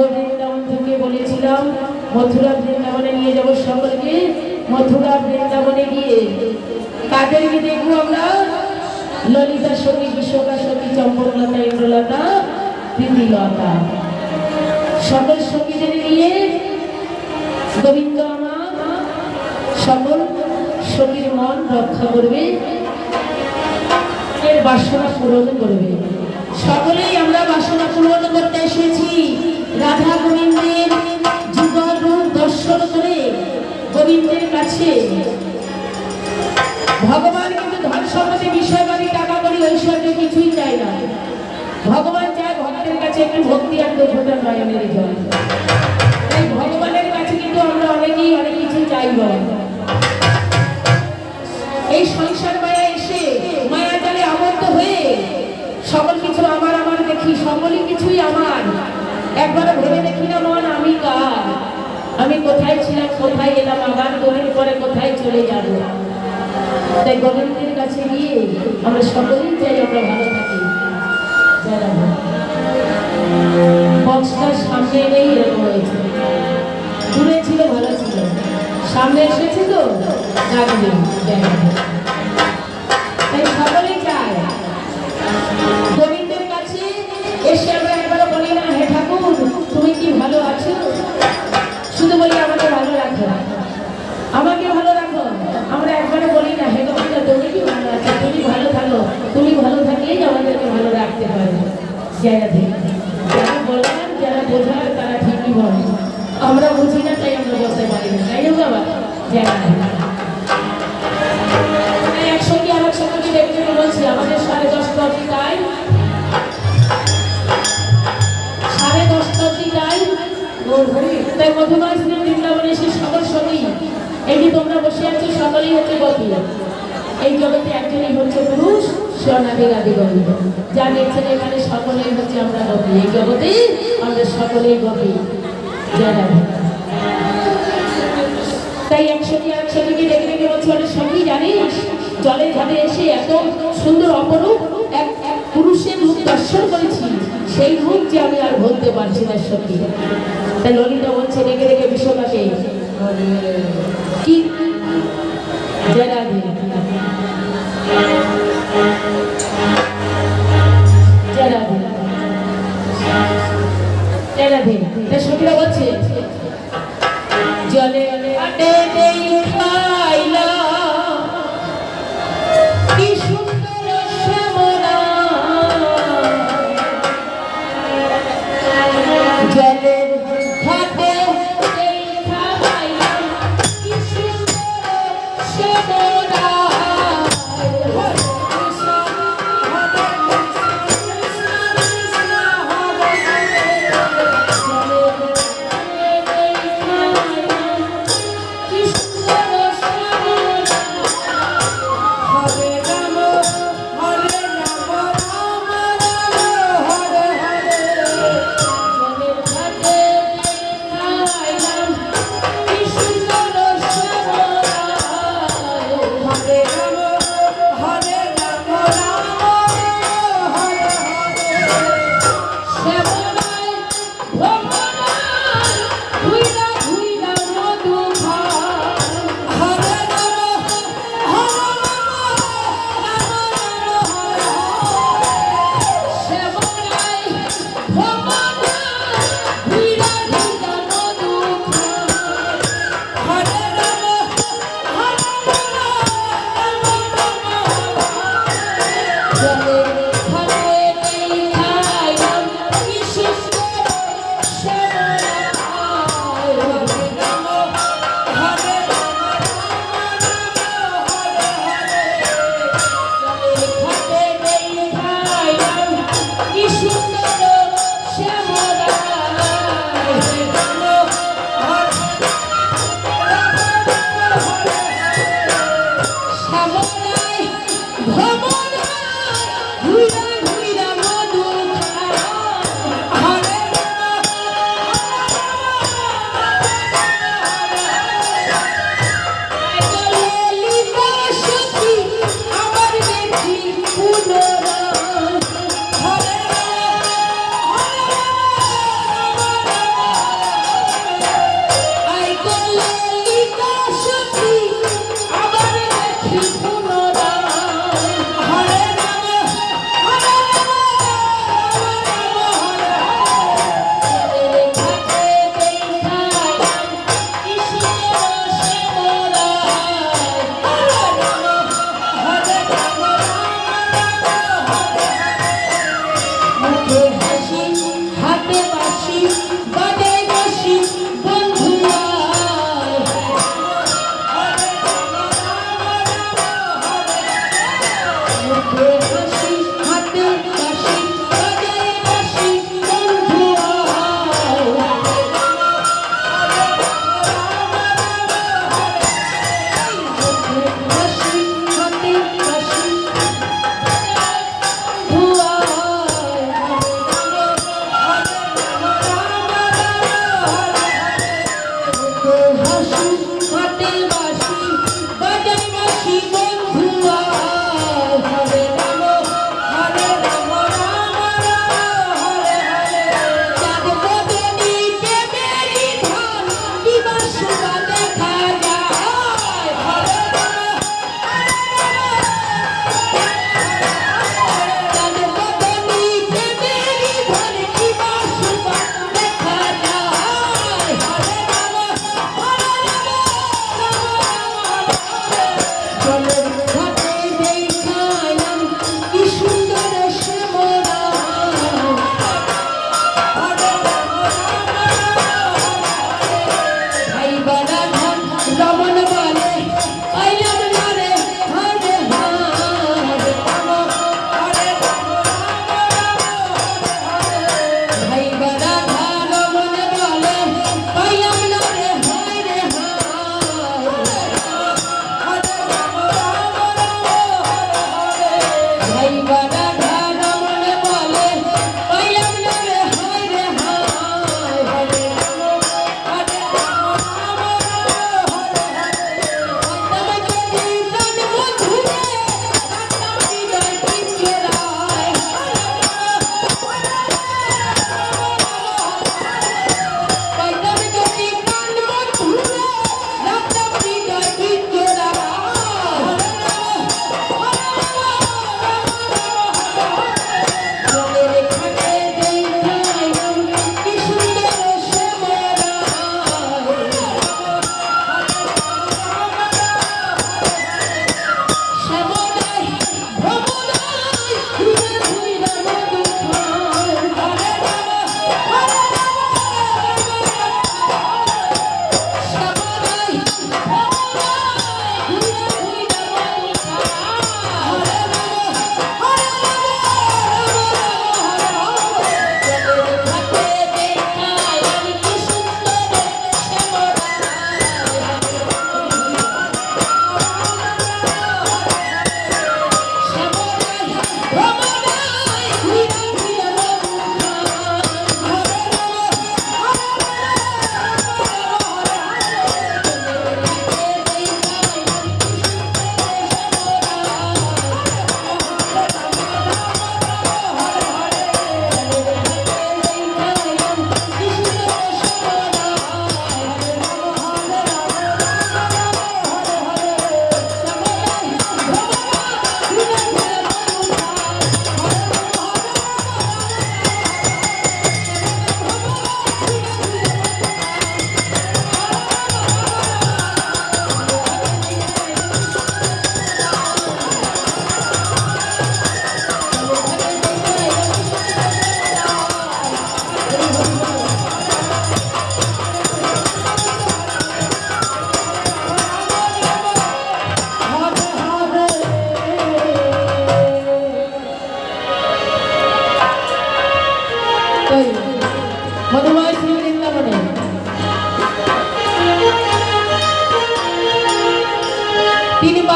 বৃন্দাবন মথুরা বৃন্দাবনে নিয়ে যাব সকলকে। মথুরা বৃন্দাবনে গিয়ে কাদেরকে দেখব আমরা? ললিতা সখী বিশ্বকা সখী চম্পকলতা ইন্দ্রলতা, প্রীতিলতা। সকল সখীদের নিয়ে গোবিন্দ আমার সকল সখীর মন রক্ষা করবে। এর বাসনা পূরণ করবে। সকলেই বাসনা পূরণ করতে এসেছি। রাধা গোবিন্দের রূপ দর্শন করে গোবিন্দের কাছে। ভগবান কিন্তু ধন সম্পদে বিষয় বাড়ি টাকা করি ঐশ্বর্য কিছুই চায় না। ভগবান চায় ভক্তের কাছে একটু ভক্তি আর দুর্ঘটনা নয়নের জল তাই ভগবানের কাছে কিন্তু আমরা অনেকেই অনেক কিছু চাইব এই সংসার মায়া এসে, মায়া জালে আবদ্ধ হয়ে সকল কিছু সকলই কিছুই আমার। একবার ভেবে দেখি না মন, আমি কার? আমি কোথায় ছিলাম, কোথায় এলাম, আবার গভীর পরে কোথায় চলে যাব? তাই গোবিন্দের কাছে গিয়ে আমরা সকলেই চাই আমরা ভালো থাকি। যারা শুধু বলি আমাকে ভালো রাখো। আমাকে ভালো রাখো। আমরা একবারে বলি না, হে তোমাকে তুমি কি ভালো আছো? তুমি ভালো থাকো। তুমি ভালো থাকলেই আমাদেরকে ভালো রাখতে পারবে জায়গা থেকে যারা বলবেন, যারা বোঝার, তারা ঠিকই বলে। আমরা বুঝি না, তাই আমরা বলতে পারি না। তাই না বাবা জায়গা একজনই হচ্ছে পুরুষ, স্বর্ণাদি আদি গোবিন্দ যা দেখছেন এখানে সকলেই হচ্ছে আমরা গতি এই জগতে আমরা সকলেই গতি জানা তাই একসঙ্গে একসঙ্গে দেখে দেখে বলছি অনেক সঙ্গী জানিস? জলের ঘাটে এসে এত সুন্দর অপরূপ এক এক পুরুষের রূপ দর্শন করেছি। সেই রূপ যে আমি আর বলতে পারছি না সত্যি তাই ললিতা বলছে, রেগে রেগে বিশ্বকাকে কি? জয়রা দি তাই সখীরা বলছে Come on!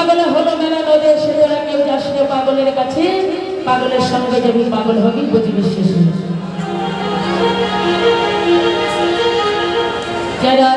পাগলে হলো মেলা নদে শুরু হয় কেউ যাস পাগলের কাছে। পাগলের সঙ্গে যাবি পাগল হবি, বুঝবি শেষ যারা